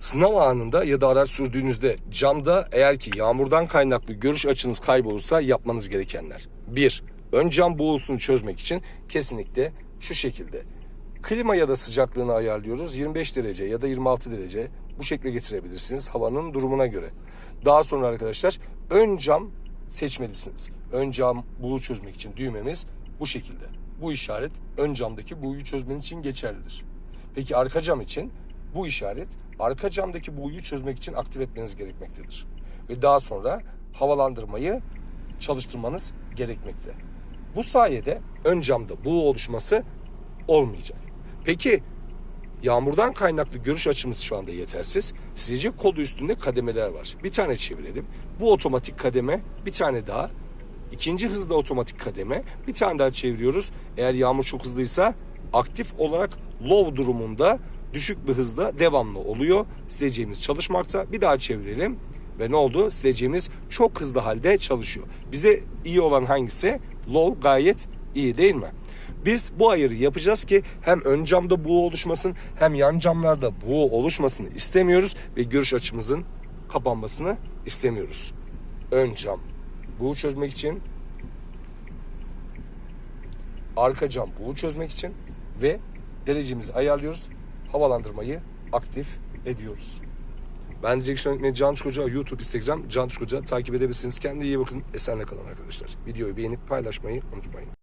Sınav anında ya da araç sürdüğünüzde camda eğer ki yağmurdan kaynaklı görüş açınız kaybolursa yapmanız gerekenler. 1. Ön cam boğulsunu çözmek için kesinlikle şu şekilde. Klima ya da sıcaklığını ayarlıyoruz. 25 derece ya da 26 derece bu şekle getirebilirsiniz havanın durumuna göre. Daha sonra arkadaşlar ön cam seçmelisiniz. Ön cam buğu çözmek için düğmemiz bu şekilde. Bu işaret ön camdaki buğuyu çözmen için geçerlidir. Peki arka cam için bu işaret arka camdaki buğuyu çözmek için aktif etmeniz gerekmektedir. Ve daha sonra havalandırmayı çalıştırmanız gerekmekte. Bu sayede ön camda buğu oluşması olmayacak. Peki yağmurdan kaynaklı görüş açımız şu anda yetersiz. Sizce kolu üstünde kademeler var. Bir tane çevirelim. Bu otomatik kademe bir tane daha. İkinci hızda otomatik kademe. Bir tane daha çeviriyoruz. Eğer yağmur çok hızlıysa aktif olarak low durumunda düşük bir hızda devamlı oluyor. Sileceğimiz çalışmakta. Bir daha çevirelim. Ve ne oldu? Sileceğimiz çok hızlı halde çalışıyor. Bize iyi olan hangisi? Low gayet iyi değil mi? Biz bu ayırı yapacağız ki hem ön camda buğu oluşmasın hem yan camlarda buğu oluşmasını istemiyoruz ve görüş açımızın kapanmasını istemiyoruz. Ön cam buğu çözmek için arka cam buğu çözmek için ve derecemizi ayarlıyoruz. Havalandırmayı aktif ediyoruz. Ben direksiyon yönetmeni Can Koca, YouTube, Instagram Can Koca takip edebilirsiniz. Kendinize iyi bakın. Esenle kalın arkadaşlar. Videoyu beğenip paylaşmayı unutmayın.